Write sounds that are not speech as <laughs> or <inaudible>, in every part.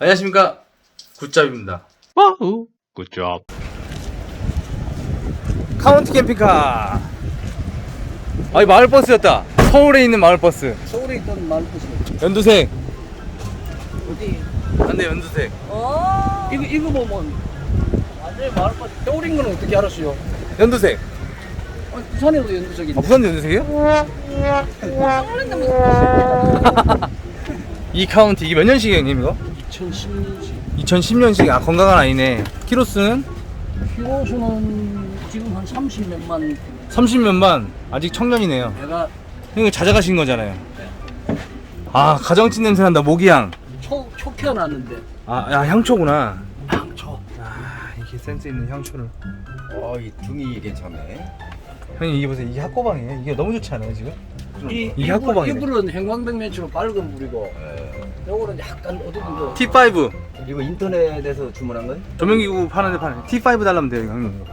안녕하십니까 굿잡입니다 와우. 굿잡. 카운티 캠핑카 아이 마을버스였다 서울에 있는 마을버스 서울에 있던 마을버스 연두색 어디? 안돼 연두색 어. 이거 이거 보면 완전히 마을버스 서울인 건 어떻게 알았어요? 연두색 아니, 부산에도 연두석인데. 아 부산 연두색이요? <laughs> 이 카운티 이게 몇 년식이에요 형님 이거? 2010년식. 2010년식. 아 건강한 아이네. 키로수는? 키로수는 지금 한 30몇만. 30년만. 아직 청년이네요. 내가 형님 자작하신 거잖아요. 아 가정집 냄새 난다. 모기향. 초, 초 키워놨는데. 아 야, 향초구나. 양초. 아 이게 센스 있는 향초를. 어, 이 등이 괜찮네. 형님 이게 보세요. 이게 학고방이에요. 이게 너무 좋지 않아요 지금? 이, 이게 학고방이네. 이불은 행광백면체로 빨간 불이고. 예. 요거는 약간 어두운 거. T5 이거 인터넷에서 주문한 건? 조명기구 파는데 파는 T5 달라면 돼요 형님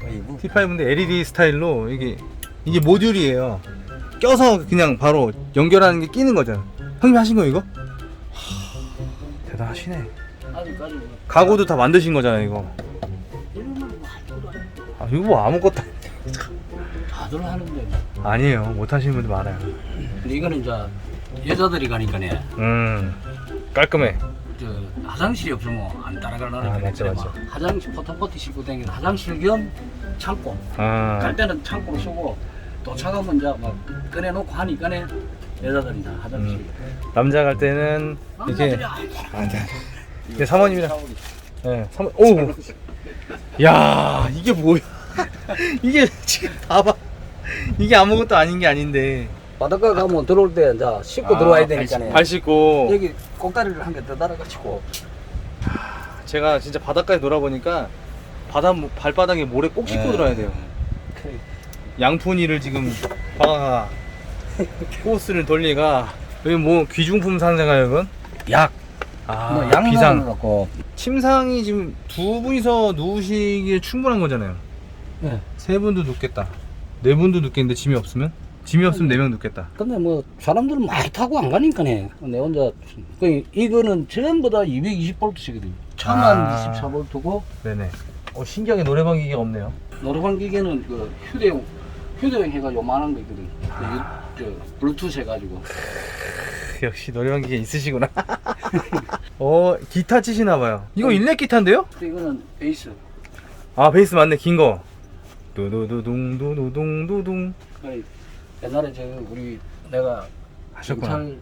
T5. T5인데 LED 스타일로 이게 이게 모듈이에요 껴서 그냥 바로 연결하는 게 끼는 거잖아 형님 하신 거 이거? 하, 대단하시네 아직까지 뭐. 가구도 다 만드신 거잖아요 이거 이런 건뭐 아무것도 안 해. 아 이거 뭐 아무것도 안- 다들 하는데. 아니에요 못 하시는 분들 많아요 근데 이거는 이제 여자들이 가니까네. 음 깔끔해 저 화장실이 없으면 안 따라가려는 아. 맞죠, 맞죠. 막 화장실 포터포티 싣고 다니는 화장실 겸 창고 아 갈 때는 창고로 쓰고 도착하면 이제 막 꺼내놓고 하니까네 여자들이 다 화장실 음. 남자 갈 때는 이렇게 남자들이 아. 네, 사모님이랑 네, 사모 오. 야, 이게 뭐야? <laughs> 이게 지금 봐봐. 이게 아무것도 아닌 게 아닌데. 바닷가 가면 들어올 때 이제 씻고 들어와야 되니까네 발 씻고 여기 꼭다리를 한 개 더 달아가지고 제가 진짜 바닷가에 놀아보니까 바다 발바닥에 모래 꼭 씻고 네. 들어야 돼요. 그 양푼이를 지금 바가 코스를 돌리가 여기 뭐 귀중품 상자가요 이건? 약. 아, 뭐 양만 비상. 갖고 침상이 지금 두 분이서 누우시기에 충분한 거잖아요. 네. 세 분도 눕겠다. 네 분도 눕겠는데 짐이 없으면? 짐이 없으면 네명 눕겠다. 근데 뭐 사람들은 많이 타고 안 가니까네 내 혼자 그 이거는 전부 다 220볼트씩이거든 차만 아. 24볼트고 네네. 어, 신기하게 노래방 기계가 없네요. 노래방 기계는 그 휴대용 휴대용 해가 요만한 거 있거든. 그 유- 저 블루투스 해가지고. 역시 노래방 기계 있으시구나. <laughs> 어, 기타 치시나 봐요. 이거 일렉 기타인데요? 근데 이거는 베이스. 아, 베이스 맞네, 긴 거. 두두두둥, 두두둥, 두둥. 그 옛날에 저 우리 내가 하셨구나. 경찰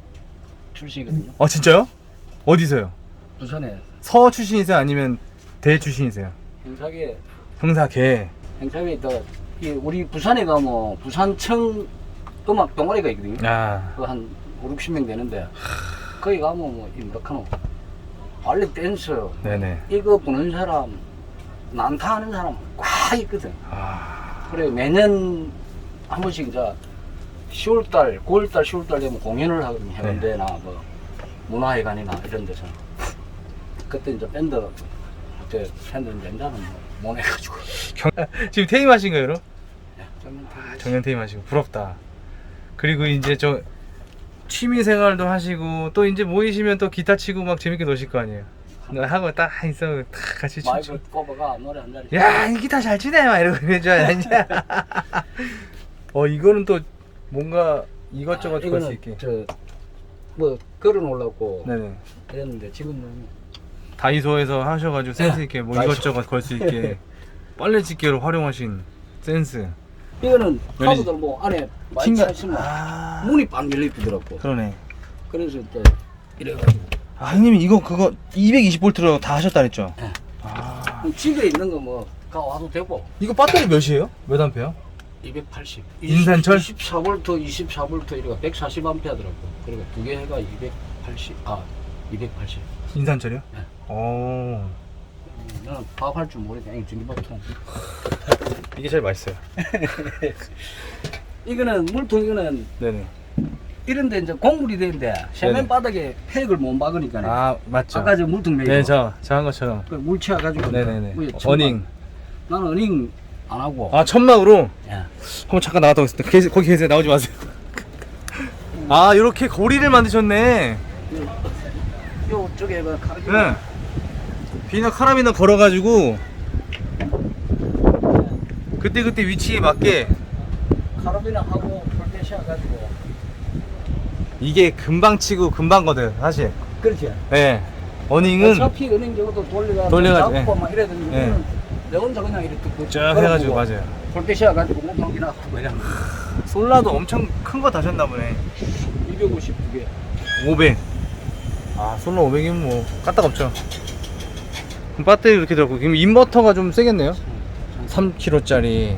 출신이거든요. 아, 진짜요? 어디서요? 부산에 서 출신이세요? 아니면 대 출신이세요? 행사계 형사계. 행사계 이 우리 부산에 가면 부산청 음악 동아리가 있거든요. 아, 그한 5, 60명 되는데 거기 가면 뭐 임박하노 발레 댄서 네네. 이거 부는 사람 난타하는 사람 꽉 있거든. 아, 그래 매년 한 번씩 이제 10월달, 9월달, 10월달 되면 공연을 하거든요. 해운대나 뭐 문화회관이나 이런 데서. 그때 이제 밴드 그때 밴드 인자는 뭐 모내가지고. 경... <laughs> 지금 퇴임하신 거예요, 여러분? 정말 되게 정년 퇴임하시고 부럽다. 그리고 이제 저 취미 생활도 하시고 또 이제 모이시면 또 기타 치고 막 재밌게 노실 거 아니에요. 하고 딱 있어 딱 같이 춤추. 마이크 꼽아가 노래 한 자리. 야, 이 기타 잘 치네 막 이러고 이제. <laughs> 어 이거는 또 뭔가 이것저것 걸수 있게. 저뭐 걸어 놓으려고 네네. 그랬는데 지금은 다이소에서 하셔가지고 센스 있게 뭐 다이소. 이것저것 걸 수 있게 <laughs> 빨래 집게로 활용하신 센스. 이거는 열리지- 가구들 뭐 안에 많이 튕겨- 차 있으면 아 문이 빵 열려 있더라고. 그러네. 그래서 이제 이래가지고 아 형님 이거 그거 220볼트로 다 하셨다 그랬죠? 네. 아 집에 있는 거 뭐 가와도 되고 이거 배터리 몇이에요? 몇 암페어? 280. 인산철? 24V, 24V 이래가 140A더라고. 그러니까 두 개 해가 280. 아, 280. 인산철이요? 네. 오 나는 밥할 줄 모르니까 그냥 전기밥통. <laughs> 이게 제일 맛있어요. <laughs> 이거는 물통 이거는 네네. 이런데 이제 공물이 되는데 세면 네네. 바닥에 팩을 못 박으니까 아, 아 맞죠. 아까 저 물통 메고 네 저 저 한 것처럼. 그물 채워가지고 네네네. 어닝. 나는 어닝 안 하고 아 천막으로 예. 한번 잠깐 나갔다 오겠습니다. 계세- 거기 계세요. 나오지 마세요. <laughs> 아 이렇게 고리를 만드셨네. 요 저쪽에 그 카르비 네. 비나 카라비나 걸어가지고 그때 그때 위치에 맞게 카르비나 하고 폴테시아 가지고 이게 금방 치고 금방 거든 사실. 그렇지. 예. 어닝은 어차피 은행 저것도 돌려가 돌려가지고, 잡고 예. 막 이래야 되는데 예. 이거는 내 혼자 그냥 이렇게 그 쫙 해가지고 맞아요. 폴테시아 가지고 목방이나 하고 그냥 솔라도 엄청 큰 거 다셨나 보네. 252개. 500. 아 솔라 500이면 뭐 까딱 없죠. 그럼 배터리 이렇게 들었고 그럼 인버터가 좀 세겠네요. 3kg짜리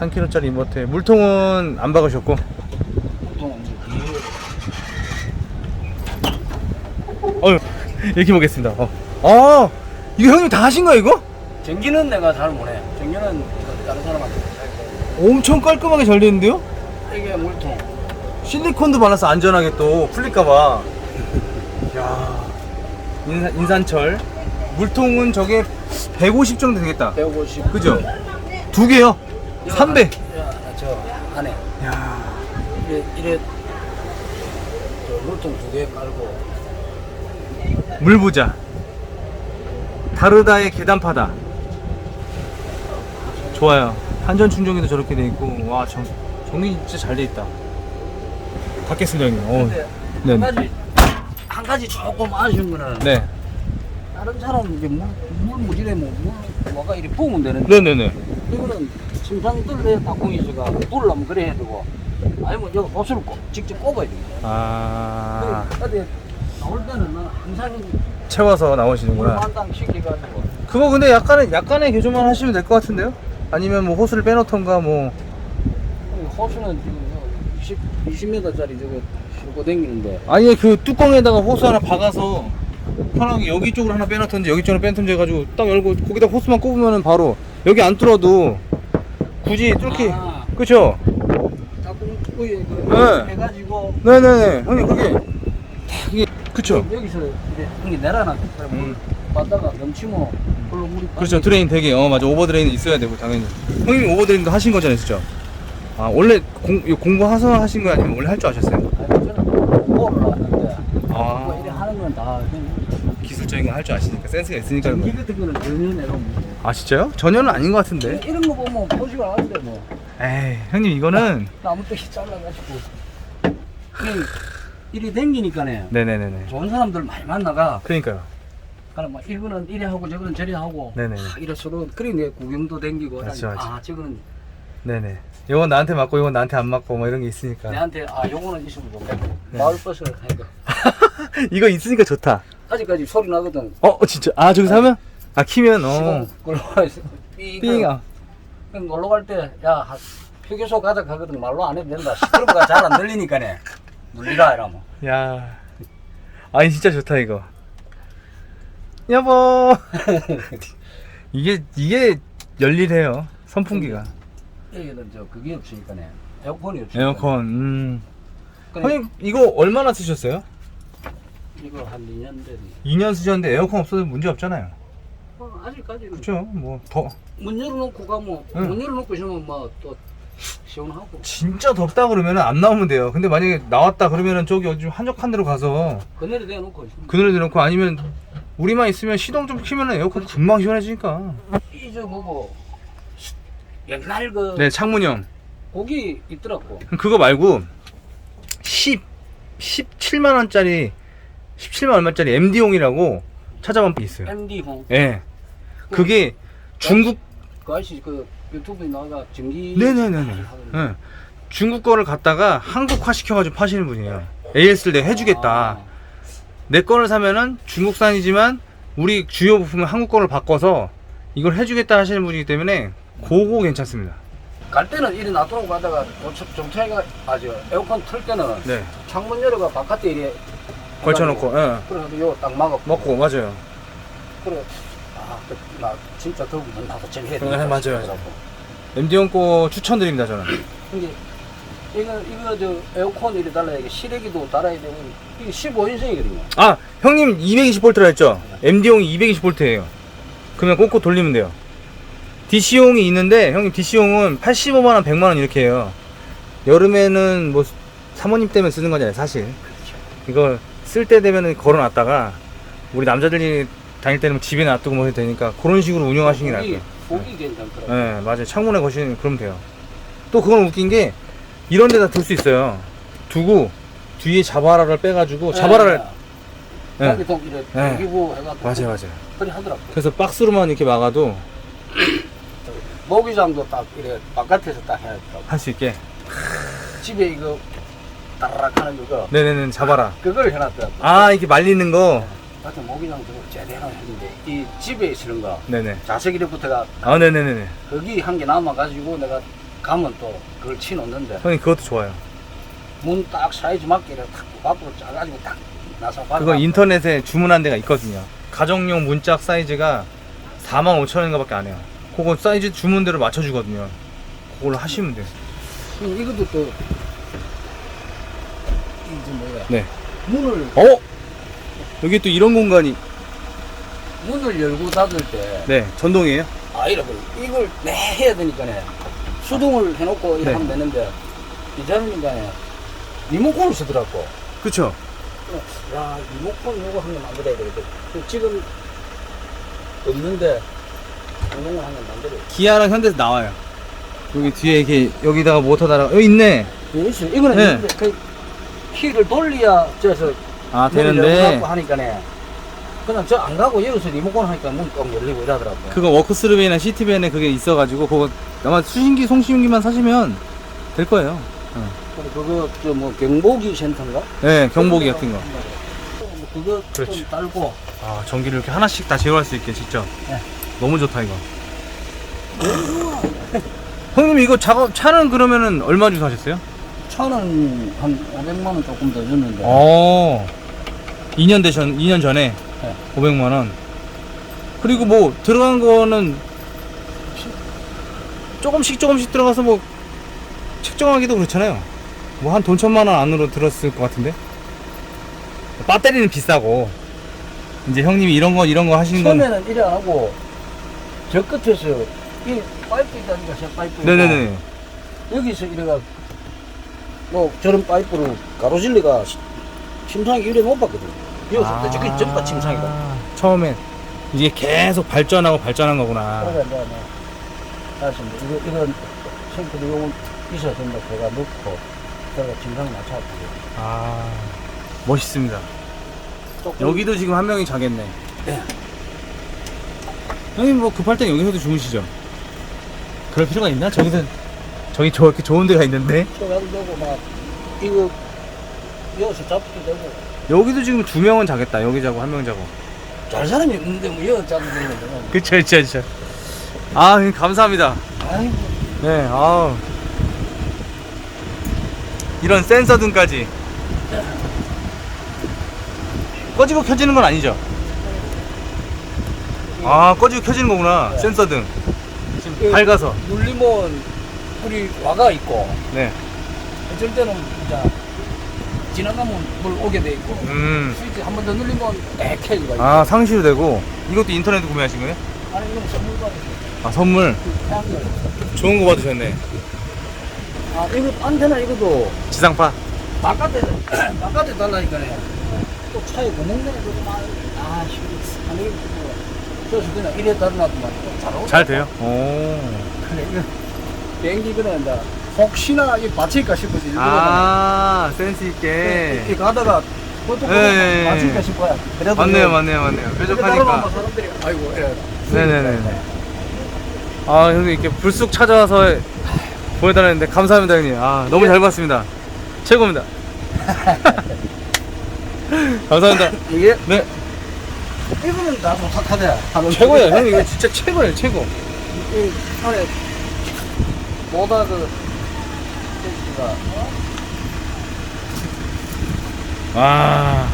3kg짜리 인버터에 물통은 안 박으셨고 보통 뒤에 어휴 이렇게 보겠습니다. 어. 아 이거 형님 다 하신 거야 이거? 전기는 내가 잘 못해. 전기는 그 다른 사람한테. 엄청 깔끔하게 잘 되는데요? 이게 물통. 실리콘도 발라서 안전하게 또 풀릴까봐. <laughs> 야 인산, 인산철. 물통은 저게 150 정도 되겠다. 150. 그죠? 두 개요? 300. 야, 저 안에 야 이래 이래 저 물통 두 개 깔고 물부자. 다르다의 계단파다. 좋아요. 한전 충전기도 저렇게 돼 있고, 와, 정, 정리 진짜 잘 돼 있다. 닫겠습니다, 형님. 어. 근데 네. 한 가지 한 가지 조금 아쉬운 거는 네. 다른 사람은 이제 물, 물 무지래 뭐물 뭐가 이렇게 부으면 되는데 네네네. 이거는 심상이 뜰래 닭공이 있어가 뚫으려면 그래 해야 되고 아니면 여기 호수를 꼭 직접 꼽아야 돼. 아, 어디 나올 때는 난 항상 채워서 물 나오시는구나. 한당 시켜가지고 그거 근데 약간의, 약간의 개조만 하시면 될 것 같은데요? 아니면 뭐 호스를 빼놓던가 뭐. 호수는 지금 20, 20m짜리 저거 싣고 다니는데 아니, 그 뚜껑에다가 호스 하나 박아서 편하게 여기 쪽으로 하나 빼놓던지 여기 쪽으로 빼놓던지 해가지고 딱 열고 거기다 호스만 꼽으면 바로 여기 안 뚫어도 굳이 뚫기. 아. 그쵸? 닭공 위에 그 네. 해가지고 네네네. 형님, 그게. 다 이게. 그쵸? 여기서 이제 형이 내려놔 물 음. 받다가 넘치면 그걸로 물이 그렇죠. 드레인 되게, 어, 맞아. 오버드레인은 있어야 되고, 당연히. 형님 오버드레인도 하신 거잖아요, 진짜. 아, 원래 공, 이거 공부해서 하신 거 아니면 원래 할 줄 아셨어요? 아니, 저는 공부를 왔는데 아. 뭐 이래 하는 건다 그냥 기술적인 거 할 줄 아시니까, 센스가 있으니까. 그런 전기 거예요. 같은 거는 전혀 내가 못 아, 진짜요? 전혀는 아닌 것 같은데. 이런 거 보면 보지가 않는데 뭐 에이, 형님, 이거는. 나무 떼기 잘라가지고 그냥 이리 댕기니까네 네네네네. 좋은 사람들 많이 만나가 그러니까요. 그럼 막 이거는 이래 하고 저거는 저래 하고 네네. 막 이래 서로 그래 내 구경도 댕기고 하니까 맞죠. 아 저거는 네네. 이건 나한테 맞고, 이건 나한테 안 맞고, 뭐 이런 게 있으니까. 내한테 아 요거는 있으면 좋겠고 네. 마을 버스를 하니까 <laughs> 이거 있으니까 좋다. 아직까지 소리 나거든 어, 진짜. 아, 저기서 하면? 아, 키면, 어. 시동 삥아. 놀러 갈 때 야 휴게소 가자 하거든 말로 안 해도 된다 시끄러워가 잘 안 들리니까네 놀리라 이러면 야. 아니, 진짜 좋다, 이거. 여보. <laughs> 이게, 이게 열일해요. 선풍기가. 여기는 저 그게 없으니까네 에어컨이 없으니까 에어컨, 음. 그래, 형님, 이거 얼마나 쓰셨어요? 이거 한 2년 된 2년 쓰셨는데 에어컨 없어도 문제 없잖아요. 어, 아직까지는 그쵸? 뭐, 더. 문 열어놓고 가면 응. 문 열어놓고 있으면 뭐또 시원하고 진짜 덥다 그러면 안 나오면 돼요. 근데 만약에 나왔다 그러면은 저기 어디 좀 한적한 데로 가서 그늘에 대놓고 그늘에 대놓고 아니면 우리만 있으면 시동 좀 키면 에어컨 금방 시원해지니까. 뭐고 옛날 그 네, 창문형. 고기 있더라고 그거 말고 10, 17만 원짜리 17만 얼마짜리 MD용이라고 찾아보면 있어요. MD 홍 예. 그게 중국 그 아저씨 그 유튜브에 나가 전기 네네네네. 하던데. 예. 중국 거를 갖다가 한국화 시켜가지고 파시는 분이에요. AS를 내가 해주겠다. 아, 내 거를 사면은 중국산이지만 우리 주요 부품을 한국 거를 바꿔서 이걸 해주겠다 하시는 분이기 때문에 그거 괜찮습니다. 갈 때는 이리 놔두고 가다가 정차이가 아주 에어컨 틀 때는 네. 창문 열어가 바깥에 이래 걸쳐놓고, 예. 그래서 요거 딱 막아 먹고, 맞아요. 그래 아나 진짜 더우면 나도 해야 네, 맞아요. 싶어서. MD용 거 추천드립니다, 저는. 근데 이거 이거 저 에어컨 이래 달라 이게 실외기도 달아야 되면 이게 15인승이거든요. 아, 형님 220V라 했죠? MD용이 220V예요. 그러면 꽂고 돌리면 돼요. DC용이 있는데, 형님 DC용은 85만원, 100만원 이렇게 해요. 여름에는 뭐, 사모님 때문에 쓰는 거잖아요, 사실. 이거 쓸때 되면은 걸어놨다가, 우리 남자들이 다닐 때는 집에 놔두고 뭐 해도 되니까 그런 식으로 운영하시는 게 나을 고기, 거예요. 고기 괜찮더라고. 네, 맞아요. 창문에 거시는 그러면 돼요. 또 그건 웃긴 게 이런 데다 둘 수 있어요. 두고 뒤에 자바라를 빼가지고 자바라를 네. 고기 통 이래 네. 고기고 해가지고 맞아요, 맞아요. 그리 하더라고. 그래서 박스로만 이렇게 막아도 모기장도 딱 이래 바깥에서 딱 해야 되더라고. 할 수 있게. 집에 이거 따라락 하는 그거 네네네, 자바라. 그걸 해놨더라고. 아, 이렇게 말리는 거. 하여튼 모기장 저거 제대로 했는데 이 집에 있는 거 네네. 자석 이래부터가 아, 네네네네. 거기 한 개 남아가지고 내가 가면 또 그걸 치놓는데 형님 그것도 좋아요. 문 딱 사이즈 맞게 이렇게 탁 앞으로 짜가지고 딱 나서 그거 인터넷에 주문한 데가 있거든요. 가정용 문짝 사이즈가 4만 5천 원인가밖에 안 해요. 그거 사이즈 주문대로 맞춰주거든요. 그걸로 하시면 돼요. 이것도 또 이제 뭐야 네. 문을 어? 여기 또 이런 공간이 문을 열고 닫을 때 네 전동이에요? 아 이러고 이걸 내 해야 되니까네 수동을 해놓고 이렇게 네. 하면 되는데 이자는인가에 리모컨을 쓰더라고 그쵸? 야 리모컨 요거 한개 만들어야 되겠다 그 지금 없는데 이런 거한개 만들어야 돼 기아랑 현대에서 나와요. 여기 뒤에 이렇게 여기다가 모터 달아 여기 있네. 예, 있어. 이거는 네. 그 키를 돌려야 저서 아 되는데 하니까네 그냥 저 안 가고 여기서 리모컨 하니까 문꼭 열리고 이러더라고 그거 워크스루비나 시티밴에 그게 있어가지고 그거 아마 수신기 송신기만 사시면 될 거예요. 그리고 그거 저 뭐 경보기 센터인가? 네 경보기 같은 거. 뭐 그거 그렇지. 좀 딸고 아 전기를 이렇게 하나씩 다 제어할 수 있게 직접. 네. 너무 좋다 이거. 형님 이거 작업 차는 그러면은 얼마 주고 사셨어요? 차는 한 500만 원 조금 더 줬는데 어. 2년 되셨 2년 전에 네. 500만 원. 그리고 뭐 들어간 거는 조금씩 조금씩 들어가서 뭐 측정하기도 그렇잖아요. 뭐 한 돈 천만 원 안으로 들었을 것 같은데. 배터리는 비싸고 이제 형님이 이런 거 이런 거 하시는 건 처음에는 이래 안 하고 저 끝에서 이 파이프 있다니까 저 파이프 네네네. 여기서 이래가 뭐 저런 파이프로 가로질리가 시- 침상이 이래 못 봤거든 여기서 저기 전부 다 침상이다 아, 처음엔 이게 계속 발전하고 발전한 거구나. 그러니까 이제 뭐 이제 이거 이런 싱크대 용은 있어야 된다 제가 넣고 제가 침상 맞춰가지고 아 멋있습니다. 조금 여기도 지금 한 명이 자겠네. 네. 형님 뭐 급할 땐 여기서도 주무시죠? 그럴 필요가 있나? 저기서 저기 저렇게 좋은 데가 있는데 쳐가도 되고 막 이거 여기서 잡기도 되고 여기도 지금 두 명은 자겠다. 여기 자고 한 명 자고. 잘 사람이 없는데 뭐 여기 잡고 되는데 그쵸 그쵸 그쵸. 아 형님 감사합니다. 아이고 네 아우 이런 센서 등까지 꺼지고 켜지는 건 아니죠? 아 꺼지고 켜지는 거구나 센서 등 지금 밝아서 눌리면 우리 와가 있고 네 어쩔 때는 진짜 지나가면 물 오게 돼 있고 음. 스위치 한 번 더 눌리면 에 켜지가 있고 아 상시로 되고 이것도 인터넷 구매하신 거예요? 아니 이건 선물 받으세 아 선물 태양열 좋은 거 받으셨네 아 이거 안테나 이것도 지상파 바깥에 <clears throat> 바깥에 달라니까네 또 차에 내는 그거 막아 씨 아니 뭐 그래서 그냥 이래 달라더만 잘 오더라고. 잘 돼요? 오. 그래 이거 <laughs> 비행기 그냥 이제 혹시나 이 받칠까 싶어서 일부러 아 센스 이렇게 있게 가다가 그것도 예, 예, 예. 싶어야 그래도 맞네요 뭐 맞네요 맞네요. 이렇게 따라가면 뾰족하니까. 사람들이 아이고 이래 네네네. 아 형님 이렇게 불쑥 찾아와서 보여달라는데 감사합니다 형님. 아 너무 잘 봤습니다. 최고입니다. <laughs> 감사합니다. 이게? 네. 이거는 나도 탁하대 하는 최고예요 형님. 이거 진짜 최고예요 최고. 이 안에 뭐다 그가 와.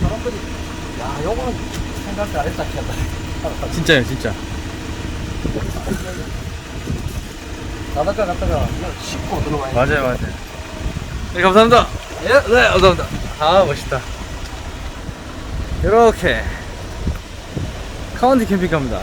사람들이 야 요거는 생각 안 했다 했다 진짜요 진짜. 나다가 갔다가. 씻고 들어와야 맞아요 맞아요. 네 감사합니다. 예, 네 감사합니다. 아 멋있다. 이렇게 카운티 캠핑 갑니다